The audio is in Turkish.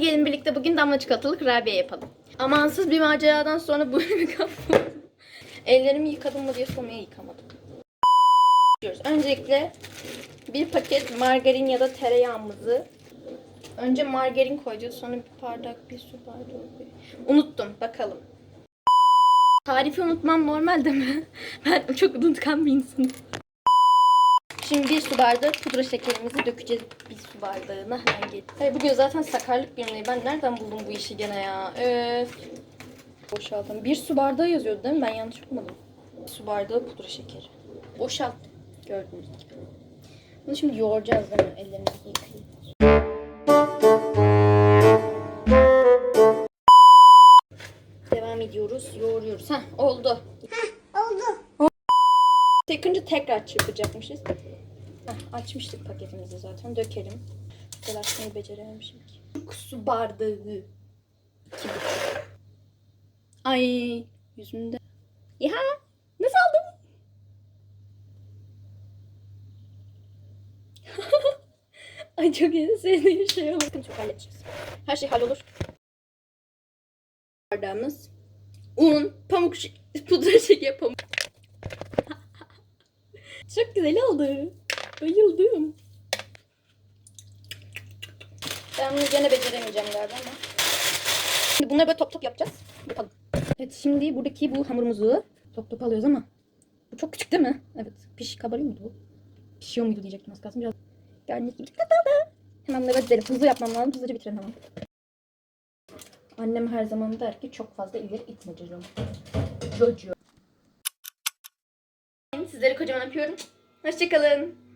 Hadi gelin birlikte bugün damla çikolatalı kurabiye yapalım. Amansız bir maceradan sonra bu kapı. Ellerimi yıkadım mı diye sormaya yıkamadım. Öncelikle bir paket margarin ya da tereyağımızı önce margarin koyacağız sonra bir bardak bir su bardağı. bir- Unuttum bakalım. Tarifi unutmam normal değil mi? Ben çok unutkan bir insanım. Şimdi bir su bardağı pudra şekerimizi dökeceğiz bir su bardağına. Hemen gel. Hayır bugün zaten sakarlık günündeyim. Ben nereden buldum bu işi gene ya? Öf. Boşaltalım. Bir su bardağı yazıyordu değil mi? Ben yanlış okumadım. Bir su bardağı pudra şekeri. Boşalt. Gördüğünüz gibi. Bunu şimdi yoğuracağız değil mi? Ellerimizi yıkayıp. Devam ediyoruz. Yoğuruyoruz. Heh oldu. Oldu. Tekınca tekrar çırpacakmışız. Heh, açmıştık paketimizi zaten. Dökelim. Telaşmayı becerememişim ki. Su bardağı. Ay yüzümde. Ya nasıl aldım? Ay çok en sevdiğim şey oldu. Çok halledeceğiz. Her şey hallolur. Bardağımız. Un, pamuk, pudra şeker, pamuk. Çok güzel oldu. Bayıldım. Ben bunu gene beceremeyeceğim galiba ama. Şimdi bunları böyle top top yapacağız. Yapalım. Evet şimdi buradaki bu hamurumuzu top top alıyoruz ama bu çok küçük değil mi? Evet. Piş kabarıyor muydu bu? Pişiyor muydu diyecektim az kalsın biraz. Gördüğünüz gibi. Hemen bunları gidelim. Hızlı yapmam lazım. Hızlıca bitirelim hemen. Annem her zaman der ki çok fazla ileri itme çocuğum. Çocuğum. Sizleri kocaman öpüyorum. Hoşçakalın.